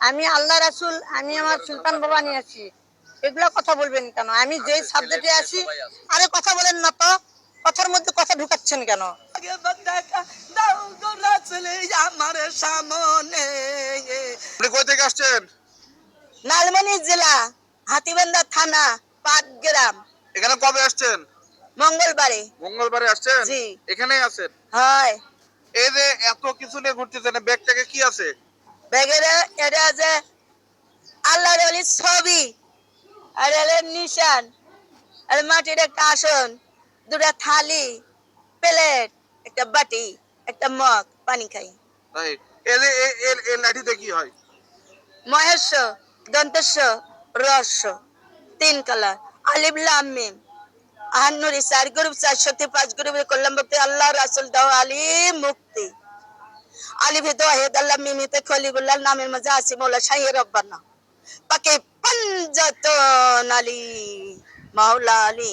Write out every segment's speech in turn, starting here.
আমি আল্লাহ রাসুল আমি আমার সুলতান বাবা নিয়ে আছি। এগুলো কথা বলবেন কেন? আমি যে সাবজেক্টে আছি আরে কথা বলেন না তো। কথার মধ্যে কথা ঢুকাচ্ছেন কেন? সামনে। আপনি কই থেকে আসছেন? লালমনি জেলা হাতিবান্ধা থানা পাটগ্রাম এখানে কবে আসছেন? মঙ্গলবারে। মঙ্গলবারে আসছেন? জি। এখানেই আছেন? হয়। এই যে এত কিছু নিয়ে ঘুরতেছেন ব্যাগটাকে কি আছে? বেগেরে এটা যে আল্লাহর অলি ছবি। আর এর নিশান। আর মাটির একটা আসন। দুটা থালি প্লেট একটা বাটি একটা মগ পানি খাই। তাই এই যে এ- এ- লাঠিতে কি হয়? মহেশ দন্তস্ব রস্য তিন কালার। আলিফ লাম মিম। আহান্নুরি চার গ্রুপ চারশোতে পাঁচ গ্রুপে করলাম ভক্তি আল্লাহ রাসুল দাও আলী মুক্তি। আলী ভেদ হেদ আল্লাহ মিমিতে খলিবুল্লাহ নামের মাঝে আসি মোলা রব্বানা। পাকে পঞ্জতন আলী মাওলা আলী।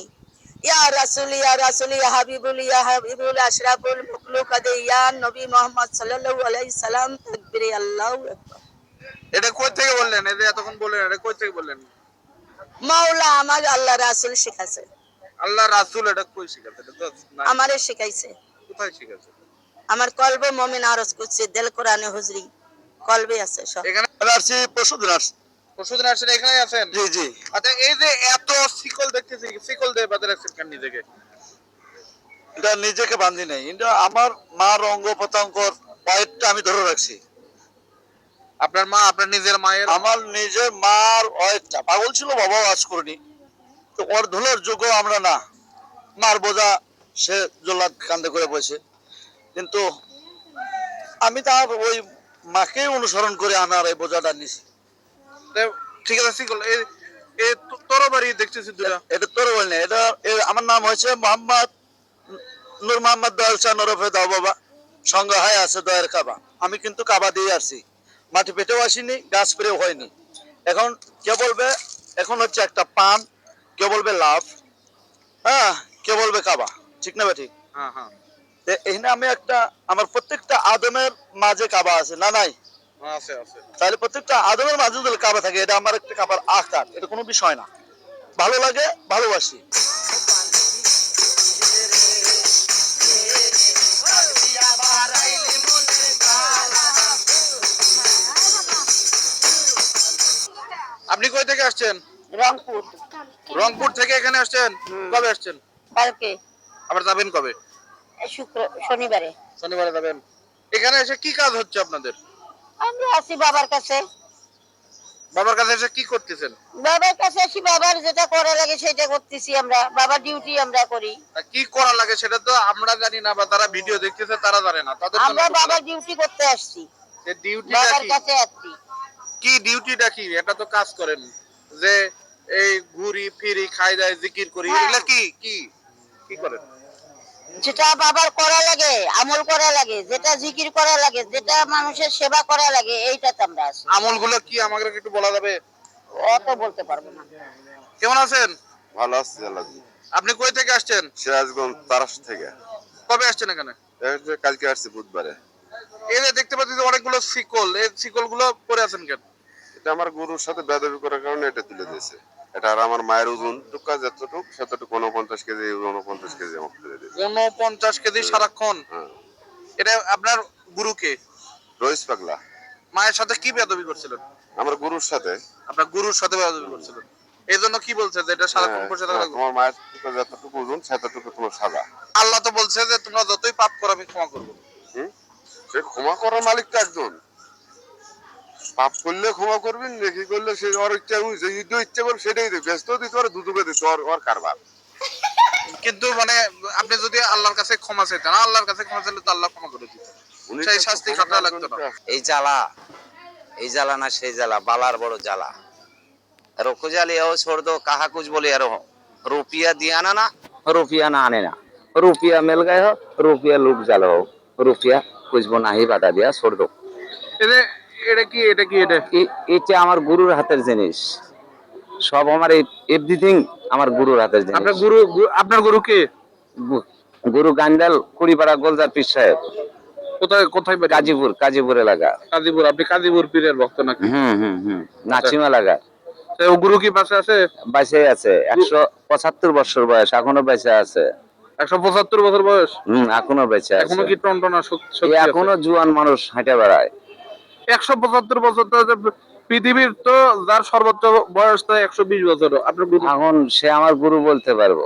ইয়া রাসূল ইয়া রাসূল ইয়া হাবিবুল ইয়া হাবিবুল আশরাফুল মুখলুক আদে ইয়া নবী মুহাম্মদ সাল্লাল্লাহু আলাইহি সাল্লাম তাকবীরে আল্লাহু আকবার। এটা কই থেকে বললেন? যে এতক্ষণ বললেন এটা কই থেকে বললেন? মাওলা আমার আল্লাহ রাসূল শিখাছে আল্লাহ রাসূল এটা কই এটা তো আমারে শিখাইছে। কোথায় শিখাছে আমার কলব মমিন আরজ করছে দিল কোরআনে হুজরি। কলবে আছে সব। এখানে আসছি পরশু দিন আসছি পরশুদিন আসছেন এখানেই আছেন? জি জি। আচ্ছা এই যে এত শিকল দেখতেছি শিকল দিয়ে বাজারে রাখছেন কেন নিজেকে? এটা নিজেকে বান্ধি নাই। এটা আমার মার অঙ্গ প্রত্যঙ্গর পয়েন্টটা আমি ধরে রাখছি। আপনার মা আপনার নিজের মায়ের? আমার নিজের মার অয়েটটা পাগল ছিল বাবাও আজ করিনি। তো ওর ধুলোর যোগ্য আমরা না। মার বোঝা সে জল্লাদ কান্দে করে বসে। কিন্তু আমি তার ওই মাকে অনুসরণ করে আনার এই বোঝাটা নিছি। তো ঠিক আছে এই এই তো- তরবারি দেখতেছি এটা তোর বল না এটা আমার নাম হয়েছে মোহাম্মদ নূর মোহাম্মদ দয়াল শাহ নরফে দাও বাবা। সঙ্গে হয় আছে দয়ের কাবা। আমি কিন্তু কাবা দিয়ে আসছি। মাটি পেটেও আসিনি গাছ পেরেও হয়নি। এখন কে বলবে? এখন হচ্ছে একটা পান কে বলবে লাভ? হ্যাঁ কে বলবে কাবা? ঠিক না ঠিক? হ্যাঁ হ্যাঁ। এখানে আমি একটা আমার প্রত্যেকটা আদমের মাঝে কাবা আছে না নাই? হ্যাঁ, আছে আছে। তাহলে প্রত্যেকটা আদমের মাঝে যদি কাবা থাকে এটা আমার একটা কাবার আকার এটা কোনো বিষয় না। ভালো লাগে ভালোবাসি। আপনি কই থেকে আসছেন? রংপুর। রংপুর থেকে এখানে আসছেন? কবে আসছেন? কালকে। আবার যাবেন কবে? শুক্র শনিবারে। শনিবারে যাবেন। এখানে এসে কি কাজ হচ্ছে আপনাদের? আমরা আছি বাবার কাছে। বাবার কাছে এসে কি করতেছেন? বাবার কাছে আসি বাবার যেটা করা লাগে সেটা করতেছি আমরা। বাবার ডিউটি আমরা করি। কি করা লাগে সেটা তো আমরা জানি না বা তারা ভিডিও দেখতেছে তারা জানে না। তাদের আমরা বাবার ডিউটি করতে আসছি। যে ডিউটিটা বাবার কাছে আসছি। কি ডিউটিটা কি? এটা তো কাজ করেন। যে এই ঘুরি ফিরি খাই দাই জিকির করি হ্যাঁ। এগুলা কি? কি? কি করেন? যেটা বাবার করা লাগে আমল করা লাগে যেটা জিকির করা লাগে যেটা মানুষের সেবা করা লাগে এইটাতে আমরা আছি। আমলগুলো কি আমাকে একটু বলা যাবে? অত বলতে পারব না। কেমন আছেন? ভালো আছি আল্লাহ আপনি কই থেকে আসছেন? সিরাজগঞ্জ তারাস থেকে। কবে আসছেন এখানে? এই যে কালকে আসছি বুধবারে। এই যে দেখতে পাচ্ছি যে অনেকগুলো শিকল এই শিকলগুলো পরে আছেন কেন? এটা আমার গরুর সাথে বেদবি করার কারণে এটা তুলে দিয়েছে। এটা আর আমার মায়ের ওজন টুকা যতটুক সেতটুকু উনপঞ্চাশ কেজি উনপঞ্চাশ কেজি উনপঞ্চাশ কেজি সারাক্ষণ? হ্যাঁ। এটা আপনার গুরুকে রইস পাগলা। মায়ের সাথে কি বেদবি করছিলেন? আমার গরুর সাথে। আপনার গুরুর সাথে বেদবি করছিলেন। এই জন্য কি বলছে যে এটা সারাক্ষণ হ্যাঁ, বসে থাকা তোমার মায়ের টুকা যতটুকু ওজন সেতটুকু তোমার সাদা। আল্লাহ তো বলছে যে তোমরা যতই পাপ করো আমি ক্ষমা করব? সে ক্ষমা করার মালিক তো একজন। পাপ করলে ক্ষমা করবেন করলে সে ওর ইচ্ছা যে যুদ্ধ ইচ্ছা করবে সেটাই ব্যস্ত দিতে দুদুকে দিতে ওর ওর কারবার। কিন্তু মানে আপনি যদি আল্লাহর কাছে ক্ষমা চাইতেন আল্লাহর কাছে ক্ষমা চাইলে তো আল্লাহ ক্ষমা করে দিতেন। সেই শাস্তি খাটা লাগতো না। এই জ্বালা এই জ্বালা না সেই জ্বালা বালার বড় জ্বালা। রোকজালিয়াও সর্দ কাহাকুজ বলি আর রুপিয়া দিয়া না না রুপিয়া না আনে না। রুপিয়া মেল গায়ে হোক রুপিয়া লুক জ্বালো হোক রুপিয়া কুজবো নাহি বাধা দিয়া সর্দ এটা কি এটা কি এটা? এটা আমার গুরুর হাতের জিনিস। সব আমার এভরিথিং আমার গুরুর হাতের জিনিস। আপনার গুরু আপনার গুরু কে? গুরু গান্ডাল কুড়িপাড়া গোলজার পীর সাহেব। কোথায় কোথায় কাজীপুর কাজীপুর এলাকা। কাজীপুর আপনি কাজীপুর পীরের ভক্ত নাকি? হুম হুম হুম আচ্ছা। এলাকা। গুরু কি পাশে আছে? বাইসে আছে একশো পঁচাত্তর বছর বয়স এখনও বাইসে আছে। একশো পঁচাত্তর বছর বয়স? হুম এখনও বেঁচে এখনও কি টন টনা এখনও জুয়ান মানুষ হাঁটে বেড়ায়। একশো পঁচাত্তর বছর তো পৃথিবীর তো যার সর্বোচ্চ বয়স তো একশো বিশ বছর আপনার গুরু এখন সে আমার গুরু বলতে পারব।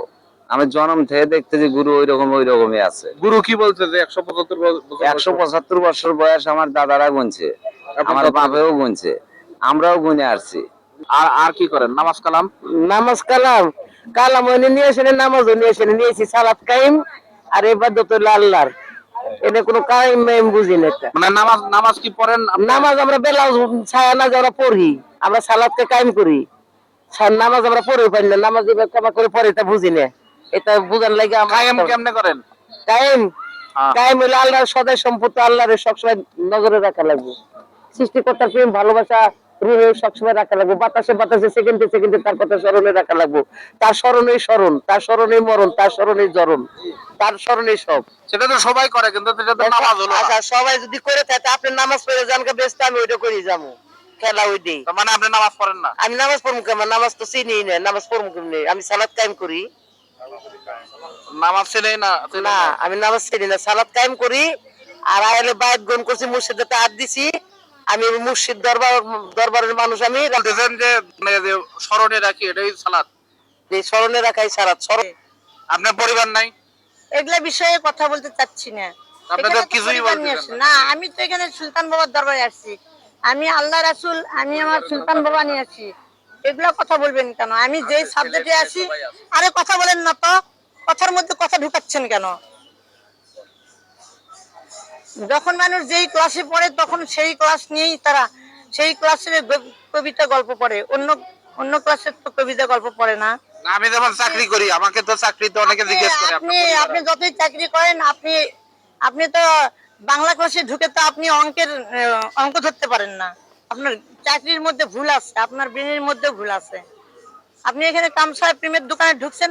আমি জন্ম থেকে দেখতেছি গুরু ওই রকম ওই রকমই আছে। গুরু কি বলছে যে একশো পঁচাত্তর বছর একশো পঁচাত্তর বছর বয়স আমার দাদারা গুনছে। আমার বাপেও গুনছে। আমরাও গুনে আসছি আর আর কি করেন? নামাজ কালাম? নামাজ কালাম। কালাম নিয়ে এসে নামাজ নিয়ে এসে নিয়েছি সালাত কাইম আর এবাদত হলো আল্লাহর। এনে কোনো কাইম মাইম বুঝি না এটা। মানে নামাজ নামাজ কি পড়েন নামাজ আমরা বেলা ছায়া না আমরা পড়ি আমরা সালাদকে কাইম করি। নামাজ আমরা পড়ে পারি না নামাজ কেমন করে পড়ে এটা বুঝি না। এটা বুঝার লাগে কায়েম কেমনে করেন? কায়েম। হ্যাঁ। কায়েম হলো আল্লাহর সদাই সম্পত্তি আল্লাহরে সবসময় নজরে রাখা লাগবে। সৃষ্টিকর্তার প্রেম ভালোবাসা রুহে সবসময় রাখা লাগবে বাতাসে বাতাসে সেকেন্ডে সেকেন্ডে তার কথা স্মরণে রাখা লাগবে। তার স্মরণে স্মরণ তার স্মরণে মরণ তার স্মরণে জরণ তার স্মরণে সব। সেটা তো সবাই করে কিন্তু সেটা তো নামাজ হলো আচ্ছা সবাই যদি করে থাকে আপনি নামাজ পড়ে যান কে ব্যস্ত আমি ওইটা করে যাব। খেলা ওই দিই মানে আপনি নামাজ পড়েন না? আমি নামাজ পড়ব কেমন? নামাজ তো চিনি না নামাজ পড়ব কেমনি? আমি সালাদ কায়েম করি। নামাজ ছেলেই না না। আমি নামাজ চিনি না সালাদ কায়েম করি। আর আয়ালে বায়াত গ্রহণ করছি মুর্শিদে হাত দিছি। আমি মুর্শিদ দরবার দরবারের মানুষ আমি। বলতেছেন যে মানে স্মরণে রাখি এটাই সালাত। এই স্মরণে রাখাই স্মরণ আপনার পরিবার নাই? এগুলা বিষয়ে কথা বলতে চাচ্ছি না। আপনি তো কিছুই। না। আমি তো এখানে সুলতান বাবার দরবারে আসছি। আমি আল্লাহ রাসুল আমি আমার সুলতান বাবা নিয়ে আসছি এগুলা কথা বলবেন কেন? আমি যেই সাবজেক্টে আসি আরে কথা বলেন না তো। কথার মধ্যে কথা ঢুকাচ্ছেন কেন? যখন মানুষ যেই ক্লাসে পড়ে তখন সেই ক্লাস নিয়েই তারা সেই ক্লাসের কবিতা গল্প পড়ে। অন্য অন্য ক্লাসের তো কবিতা গল্প পড়ে না। আমি যেমন চাকরি করি আমাকে তো চাকরিতে অনেকে জিজ্ঞেস করে আপনি আপনি যতই চাকরি করেন আপনি আপনি তো বাংলা ক্লাসে ঢুকে তো আপনি অঙ্কের অঙ্ক ধরতে পারেন না। আপনার চাকরির মধ্যে ভুল আছে আপনার ব্রেনের মধ্যে ভুল আছে। আপনি এখানে কামসায় প্রেমের দোকানে ঢুকছেন